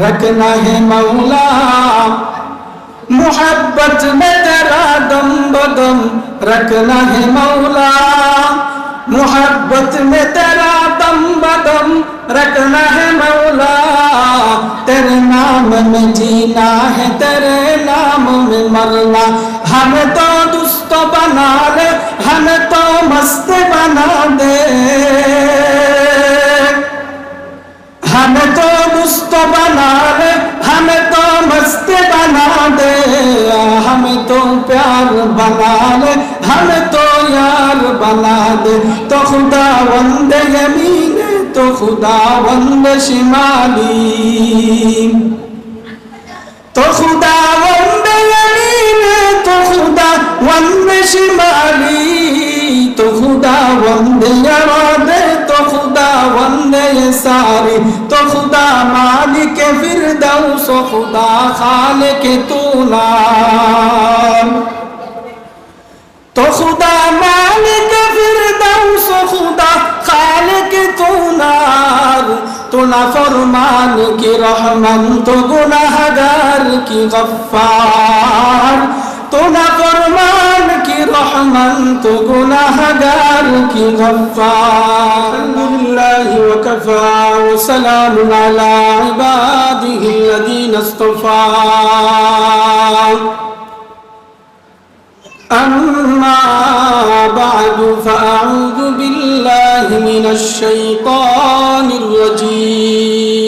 رکھنا ہے مولا۔ محبت میں تیرا دم بدم رکھنا ہے مولا۔ محبت میں تیرا دم بدم رکھنا ہے مولا۔ تیرے نام میں جینا ہے، تیرے نام میں مرنا۔ ہم تو دوست بنا لے، ہم تو مست بنا دے۔ ہم تو مست بنا دے ہم تو مست بنا دے۔ ہم تو پیار بنا لے ہم تو یار بنا دے۔ تو خدا وند یمین، تو خدا وند شمالی۔ تو خدا وند یمین، تو خدا وند شمالی۔ تو خدا وند یمین ساری تو خدا مالک فردوس و خدا خالق تولا تو خدا مالک فردوس و خدا خالق تولا تو نفرمان کی رحمن تو گناہگار کی غفار تو نفرمان رحمنت جناه دارك غفار الحمد لله وكفى وسلام على عباده الذين اصطفى أما بعد فأعوذ بالله من الشيطان الرجيم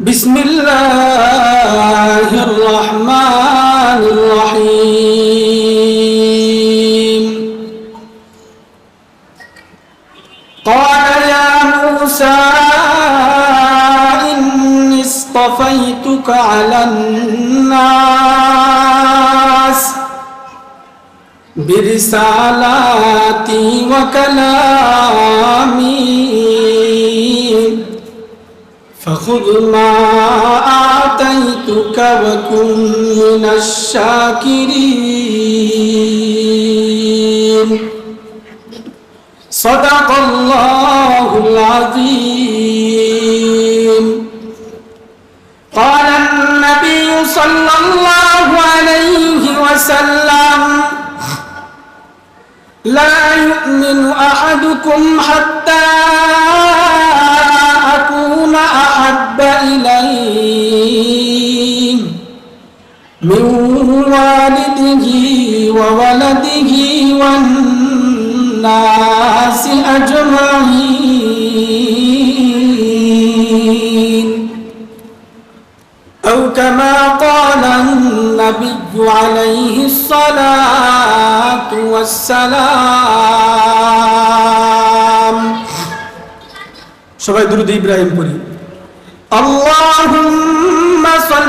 بسم الله الرحمن الرحيم قال يا موسى إني اصطفيتك على الناس برسالاتي وكلامي فخذ ما آتيتك وكن من الشاكرين. صدق الله العظيم. قال النبي صلى الله عليه وسلم لا يؤمن أحدكم حتى من والده وولده والناس أجمعين أو كما قال النبي عليه الصلاة والسلام সবাই দুরুদ ইব্রাহিম পড়ি اللهم صل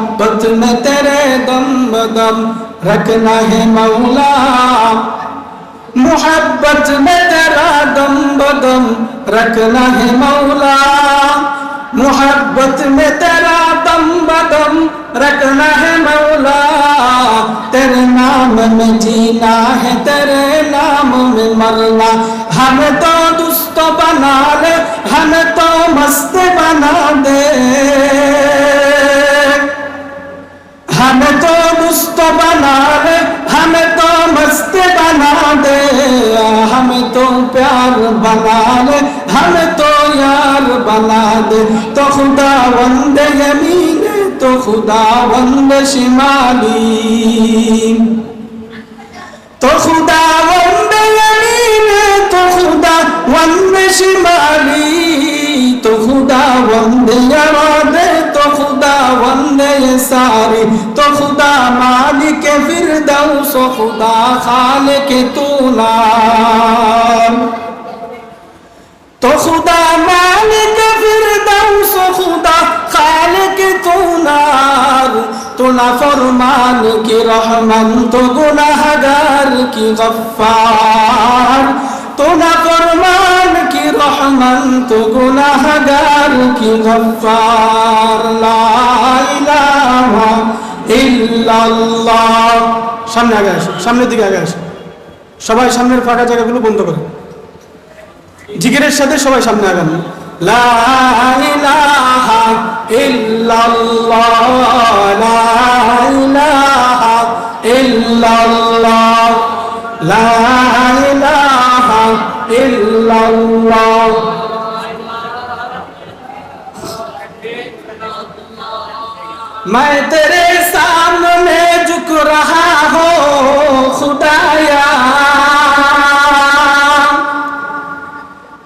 محبت میں تیرے دم بدم رکھنا ہے مولا۔ محبت میں تیرا دم بدم رکھنا ہے مولا۔ محبت میں تیرا دم بدم رکھنا ہے مولا۔ تیرے نام میں جینا ہے، تیرے نام میں مرنا۔ ہم تو دوست بنا لے، ہم تو مست بنا دے۔ हम तो मुस्त बना दे हमें तो मस्त बना दे हमें तो प्यार बना दे हमें तो यार बना दे तो खुदा वंदे जमीन तो खुदा वंदे शिमाली तो खुदा वंदे जमीन तो खुदा वंदे शिमाली तो खुदा वंदे यार वंद ये सारी तो खुदा मालिक फिरदौस खुदा खालिक तू नाम तो खुदा मालिक फिरदौस खुदा खालिक तू नार तो ना फरमान की रहमन तो गुनाहगार की गफ्फार तो ना फरमान জিগের গুনাহগার কি লা ইলাহা ইল্লাল্লাহ। সামনে আগে আসো, সামনের দিকে আগে আসো। সবাই সামনের ফাঁকা জায়গাগুলো বন্ধ সাথে সবাই সামনে আগান। লা ইলাহা ইল্লাল্লাহ। লা ইলাহা ইল্লাল্লাহ। লা ইলাহা اللہ. میں تیرے سامنے جھک رہا ہوں، خدایا.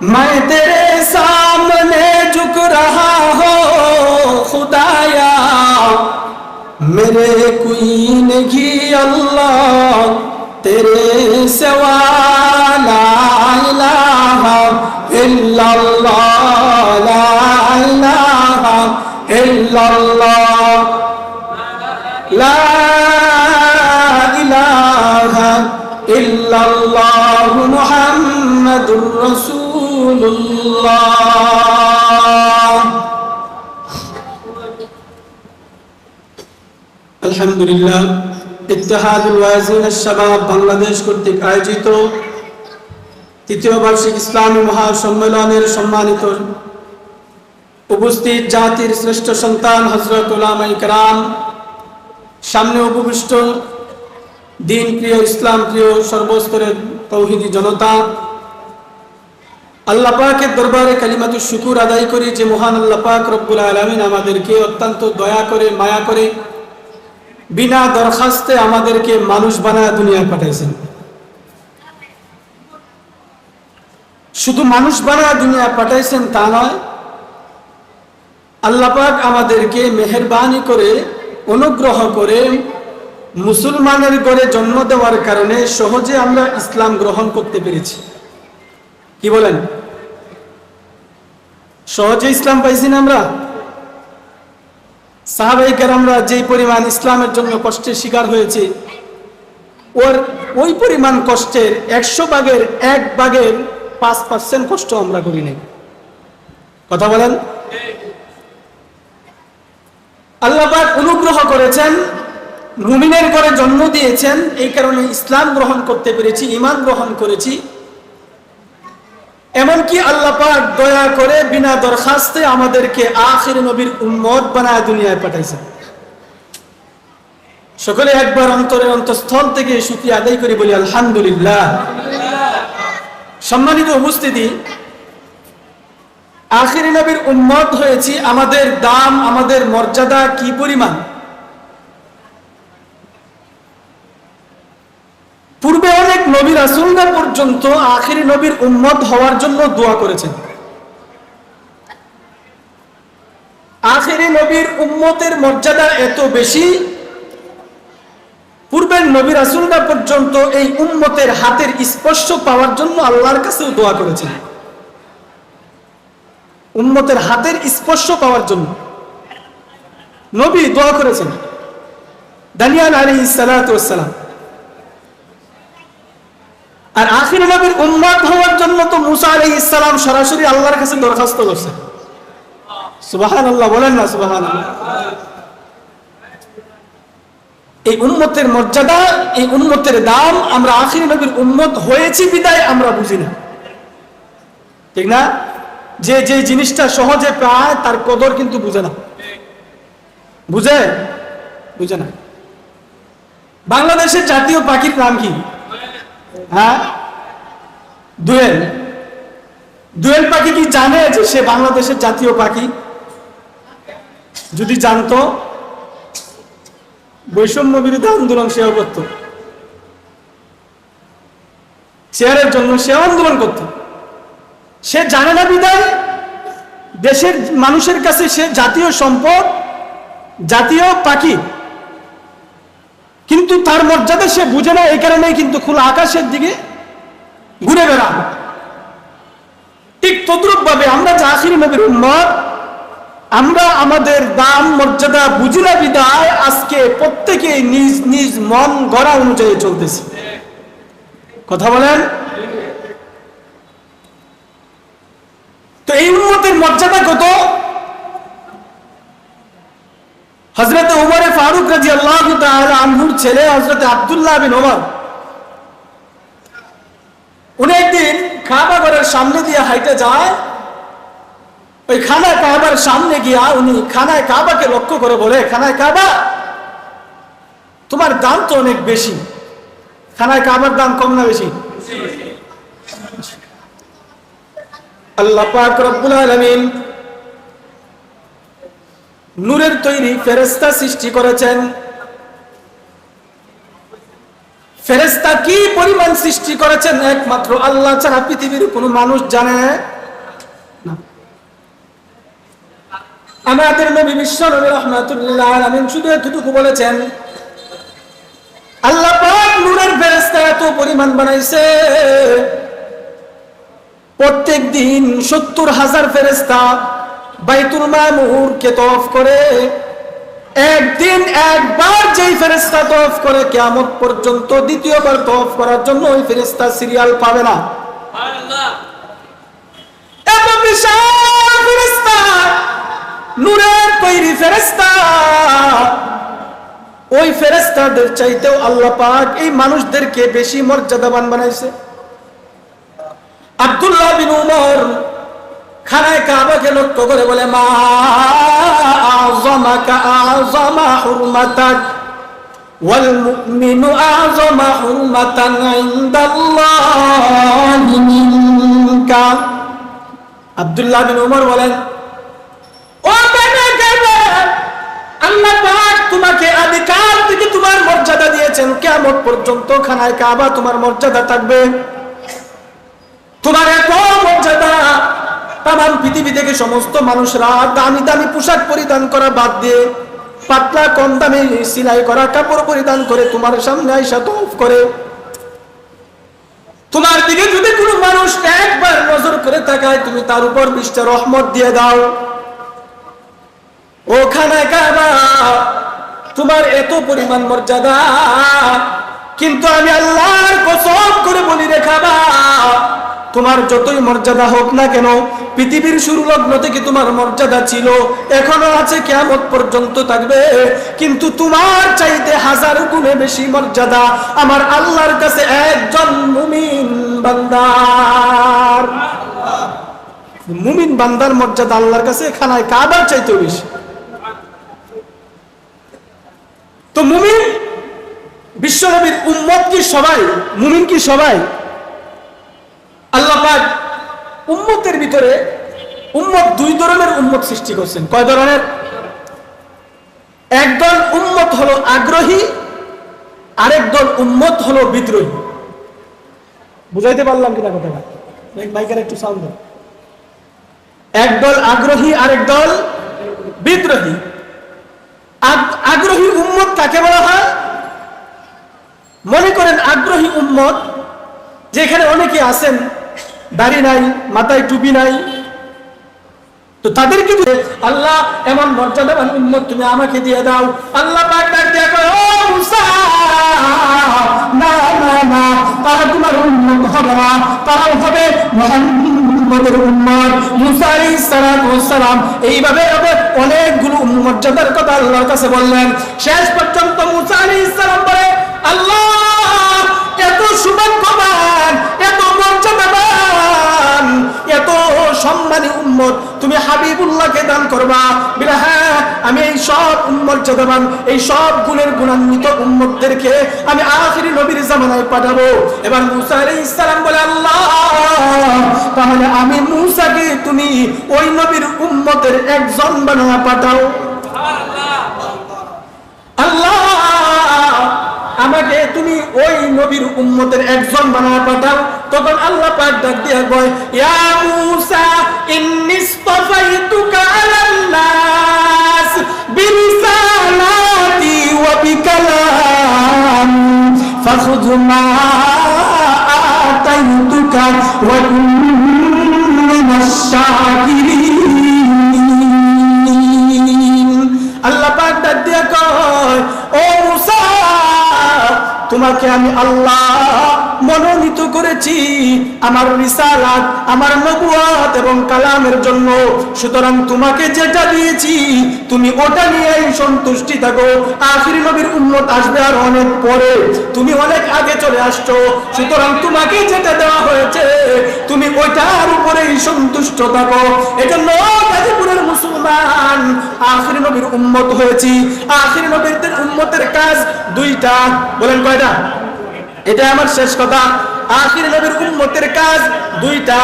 میں تیرے سامنے جھک رہا ہوں، خدایا. میرے کوئین نہیں، اللہ تیرے سوالا ইল্লাল্লাহু মুহাম্মাদুর রাসূলুল্লাহ। আলহামদুলিল্লাহ ইত্তেহাদুল ওয়াজিন আশ-শাবাব বাংলাদেশ কর্তৃক আয়োজিত তৃতীয় বার্ষিক ইসলামী মহাসম্মেলনের সম্মানিত উপস্থিত জাতির শ্রেষ্ঠ সন্তান হজরত কারাম, সামনে উপবিষ্ট দিন প্রিয় ইসলাম প্রিয় সর্বস্তরের তৌহিদি জনতা আল্লাপাকের দরবারে কালিমাতুর শুকুর আদায় করি যে মহান আল্লাপাক রব্বুল আলমিন আমাদেরকে অত্যন্ত দয়া করে, মায়া করে, বিনা দরখাস্তে আমাদেরকে মানুষ বানায় দুনিয়ায় পাঠাইছেন। শুধু মানুষ বানায় দুনিয়া পাঠাইছেন তা নয় আল্লাপাক আমাদেরকে মেহরবানি করে, অনুগ্রহ করে মুসলমানের ঘরে জন্ম দেওয়ার কারণে সহজে আমরা ইসলাম গ্রহণ করতে পেরেছি। কি বলেন? সহজে ইসলাম পাইছি না আমরা? সাহাবাহিকের আমরা যেই পরিমাণ ইসলামের জন্য কষ্টের শিকার হয়েছে, ওর ওই পরিমাণ কষ্টের একশো ভাগের এক ভাগের পাঁচ পার্সেন্ট কষ্ট আমরা করি নাই। কথা বলেন? আল্লাহবাক অনুগ্রহ করেছেন, মুমিনের করে জন্ম দিয়েছেন, এই কারণে ইসলাম গ্রহণ করতে পেরেছি ইমান গ্রহণ করেছি। এমনকি আল্লাপাক দয়া করে বিনা দরখাস্তে আমাদেরকে আখির নবীর উম্মত বানায় দুনিয়ায় পাঠাইছেন। সকলে একবার অন্তরের অন্তঃস্থল থেকে সুখী আদায় করে বলি, আলহামদুলিল্লাহ। সম্মানিত উপস্থিতি, আখির নবীর উম্মত হয়েছি আমাদের দাম, আমাদের মর্যাদা কি পরিমাণ? পূর্বে অনেক নবী রাসুলরা পর্যন্ত আখিরি নবীর উম্মত হওয়ার জন্য দোয়া করেছেন। আখিরি নবীর উম্মতের মর্যাদা এত বেশি পূর্বের নবী রাসুলরা পর্যন্ত এই উম্মতের হাতের স্পর্শ পাওয়ার জন্য আল্লাহর কাছেও দোয়া করেছেন। উম্মতের হাতের স্পর্শ পাওয়ার জন্য নবী দোয়া করেছেন। দানিয়াল আলী সালাম। আর আখির নবীর উম্মাদ হওয়ার জন্য তো মুসা আলী ইসলাম সরাসরি আল্লাহর কাছে দরখাস্ত করছে সুবাহান আল্লাহ বলেন না সুবাহান এই উন্মতের মর্যাদা, এই উন্মতের দাম আমরা আখির নবীর উন্মত হয়েছি বিদায়, আমরা বুঝি না। ঠিক না? যে যে জিনিসটা সহজে পায়, তার কদর কিন্তু বুঝে না। বুঝে? বুঝে না। বাংলাদেশের জাতীয় পাখির নাম কি? হ্যাঁ? দুয়েল। দোয়েল পাখি কি জানে যে সে বাংলাদেশের জাতীয় পাখি? যদি জানতো বৈষম্য বিরোধী আন্দোলন সে করত। চেয়ারের জন্য সে আন্দোলন করত। সে জানে না বিদায়, দেশের মানুষের কাছে সে জাতীয় সম্পদ, জাতীয় পাখি। কিন্তু তার মর্যাদা সে বুঝে না, এই কারণেই কিন্তু খোলা আকাশের দিকে ঘুরে বেড়া ঠিক তদ্রুপ ভাবে আমরা যে আখিরি নবীর উম্মত আমরা আমাদের দাম, মর্যাদা বুঝি না বিদায় আজকে প্রত্যেকে নিজ নিজ মন গড়া অনুযায়ী চলতেছে। কথা বলেন? তো এই উন্মতের মর্যাদা কত? হজরত উমরে ফারুক রাজি আল্লাহ আনহুর ছেলে হজরত আবদুল্লাহ বিন ওমর। উনি একদিন খাবা ঘরের সামনে দিয়ে হাইটে যায় ওই খানায় কাবার সামনে গিয়া উনি খানায় কাবাকে লক্ষ্য করে বলে, খানায় কাবা, তোমার দাম তো অনেক বেশি। খানায় কাবার দাম কম না বেশি? আল্লাহ পাক রব্বুল আলামিন নূরের তৈরি ফেরেস্তা সৃষ্টি করেছেন। ফেরেস্তা কি পরিমাণ সৃষ্টি করেছেন একমাত্র আল্লাহ ছাড়া পৃথিবীর কোনো মানুষ জানে আমাদের নবী বিশ্ব নবী রহমাতুল্লাহ আলামিন শুধু এতটুকু বলেছেন আল্লাহ পাক নূরের ফেরেস্তা এত পরিমাণ বানাইছে। প্রত্যেক দিন সত্তর হাজার ফেরেস্তা বাইতুল মামুর কে তফ করে। একদিন একবার যেই ফেরেস্তা তফ করে কেমন পর্যন্ত দ্বিতীয়বার তফ করার জন্য ওই ফেরেস্তা সিরিয়াল পাবে না। এত বিশাল নূরের তৈরি ফেরেস্তা ওই ফেরেস্তাদের চাইতেও আল্লাহ পাক এই মানুষদেরকে বেশি মর্যাদাবান বানাইছে। আব্দুল্লাহ বিন উমর খানায় কাবাকে লক্ষ্য করে বলে, মা বিন উমর বলেন ও কানা কানা মর্যাদা দিয়েছেন। কিয়ামত পর্যন্ত খানায় তোমার মর্যাদা থাকবে। তোমার মর্যাদা পৃথিবী থেকে সমস্ত পোশাক পরিধান করা বাদ দিয়ে, পাতলা, কম দামি সিলাই করা কাপড় পরিধান করে তোমার সামনে আইসা তফ করে। তোমার দিকে যদি কোনো মানুষ একবার নজর করে তাকায়, তুমি তার উপর বৃষ্টি রহমত দিয়ে দাও। ওখানে কাবা, তোমার এত পরিমাণ মর্যাদা, কিন্তু আমি আল্লাহর কসম করে বলি রে খাবা তোমার যতই মর্যাদা হোক না কেন, পৃথিবীর শুরু লগ্ন থেকে তোমার মর্যাদা ছিল, এখনও আছে কেমন পর্যন্ত থাকবে। কিন্তু তোমার চাইতে হাজার গুণে বেশি মর্যাদা আমার আল্লাহর কাছে একজন মুমিন বান্দার। মুমিন বান্দার মর্যাদা আল্লাহর কাছে, খানায় কাবার চাইতে বেশি। তো মুমিন? বিশ্বনবীর উম্মত কি সবাই? মুমিন কি সবাই? আল্লাহ উম্মতের ভিতরে উম্মত দুই ধরনের উম্মত সৃষ্টি করছেন। কয় ধরনের? একদল উম্মত হলো আগ্রহী, আরেক দল উম্মত হলো বিদ্রোহী। বুঝাইতে পারলাম কিনা কথাটা? মাইকের একটু সাউন্ড একদল আগ্রহী, আরেক দল বিদ্রোহী। আগ্রহী উম্মত কাকে বলা হয়? মনে করেন আগ্রহী উম্মত, যেখানে অনেকে আছেন, দাড়ি নাই, মাথায় টুপি নাই। তো তাদেরকে আল্লাহ, এমন মর্যাদাবান উম্মত তুমি আমাকে দিয়ে দাও। আল্লাহ তারা তোমার হবে না। তারাও হবে উম্মত। সালাম, এইভাবে অনেকগুলো মর্যাদার কথা আল্লাহর কাছে বললেন। শেষ পর্যন্ত মুসা আলাইহিস সালাম বলে, আল্লাহ, এত সৌভাগ্যবান এত মর্যাদাবান, এত সম্মানী উম্মত, তুমি হাবিবুল্লাহকে দান করবা। বলে হ্যাঁ আমি এই সব মর্যাদাবান, এই সব গুণের গুণান্বিত উম্মতদেরকে আমি আখিরি নবীর জামানায় পাঠাবো। এবার মুসা আলাইহিস সালাম বলে, আল্লাহ, তাহলে আমি মুসাকে তুমি ওই নবীর উম্মতের একজন বানায়া পাঠাও। আল্লাহ, আমাকে তুমি ওই নবীর উম্মতের একজন বানায় পাঠাও। তখন আল্লাহ পাক ডাক দিয়া কয়, ইয়া মূসা, ইন্নী ইসতাফাইতুকা আলান নাস বিরিসালাতি ওয়া বিকালাম। ফাখুয মা আতাইতুকা ওয়া কুন মিনাশ শাকিরিন। তোমাকে আমি আল্লাহ মনোনীত করেছি আমার রিসালাত, আমার নবুয়াত এবং কালামের জন্য। সুতরাং তোমাকে যেটা দিয়েছি, তুমি ওটা নিয়েই সন্তুষ্টি থাকো। আখিরি নবীর উন্নত আসবে আর অনেক পরে। তুমি অনেক আগে চলে আসছো। সুতরাং তোমাকে যেটা দেওয়া হয়েছে, তুমি ওইটার উপরেই সন্তুষ্ট থাকো। এজন্য গাজীপুরের মুসলমান, আখিরি নবীর উম্মত হয়েছি। আখিরি নবীর উম্মতের কাজ দুইটা। বলেন কয়টা? এটা আমার শেষ কথা। আখির নবীর উম্মতের কাজ দুইটা।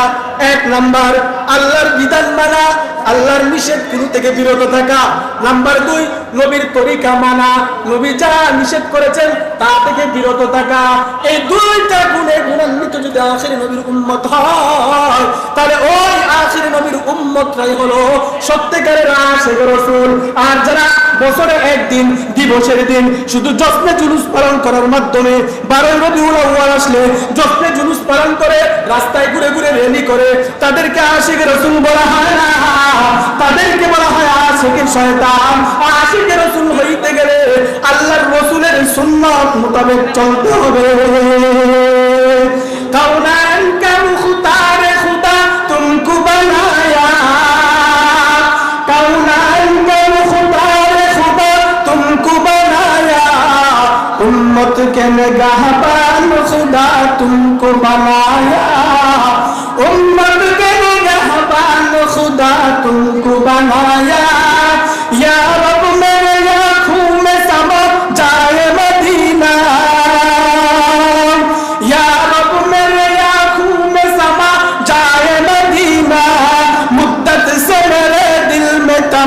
এক নাম্বার, আল্লাহর বিধান মানা, আল্লাহর নিষেধগুলো থেকে বিরত থাকা। নাম্বার দুই, নবীর তরিকা মানা। নবী যা নিষেধ করেছেন, তা থেকে বিরত থাকা। এই দুইটা গুণে গুণান্বিত যদি আখির নবীর উম্মত হয়, তাহলে ওই আখির নবীর উম্মতরাই হলো সত্যিকারের আশেখ রসুল। আর যারা বছরে একদিন, দিবসের দিন। শুধু যত্নে জুলুস পালন করার মাধ্যমে বারোই রবিউল আউয়াল আসলে যত্নে জুলুস পালন করে, রাস্তায় ঘুরে ঘুরে রেলি করে, তাদেরকে আশিক রসুল বলা হয় না। তাদেরকে বলা হয় আশিকের শয়তান। আশিকের রসুল হইতে গেলে আল্লাহর রসুলের সুন্নাত মোতাবেক চলতে হবে।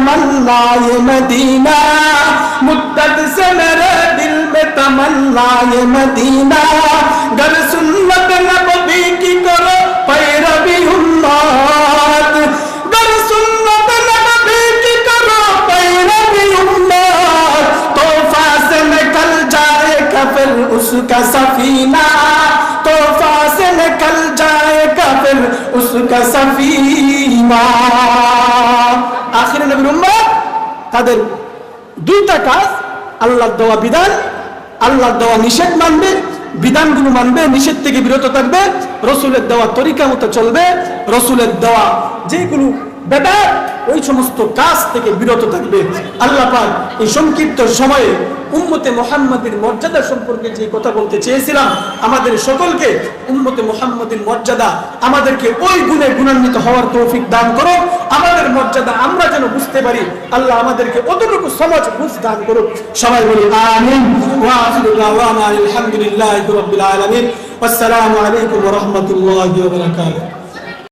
تمنا یہ مدینہ مدت سے میرے دل میں تمنا یہ مدینہ۔ گر سنت نبوی کی کرو پیروی امت۔ گر سنت نبوی کی کرو پیروی امت۔ توفہ سے نکل جائے گا اس کا سفینہ۔ توفہ سے نکل جائے گا اس کا سفینہ۔ নবীর উম্মা তাদের দুইটা কাজ, আল্লাহর দেওয়া বিধান, আল্লাহর দেওয়া নিষেধ মানবে, বিধানগুলো মানবে, নিষেধ থেকে বিরত থাকবে, রসুলের দেওয়া তরিকা মতো চলবে, রসুলের দেওয়া যেগুলো বেটার ওই সমস্ত কাজ থেকে বিরত থাকবে। আল্লাহ পাক এই সংক্ষিপ্ত সময়ে উম্মতে মোহাম্মদের মর্যাদা সম্পর্কে যে কথা বলতে চেয়েছিলাম, আমাদের সকলকে উম্মতে মোহাম্মদের মর্যাদা, আমাদেরকে ওই গুণে গুণান্বিত হওয়ার তৌফিক দান করো। আমাদের মর্যাদা আমরা যেন বুঝতে পারি, আল্লাহ আমাদেরকে অতটুকু সমাজ বুঝ দান করুক। সবাই বলি আলহামদুলিল্লাহি আসসালামু আলাইকুম রাহমাতুল্লাহি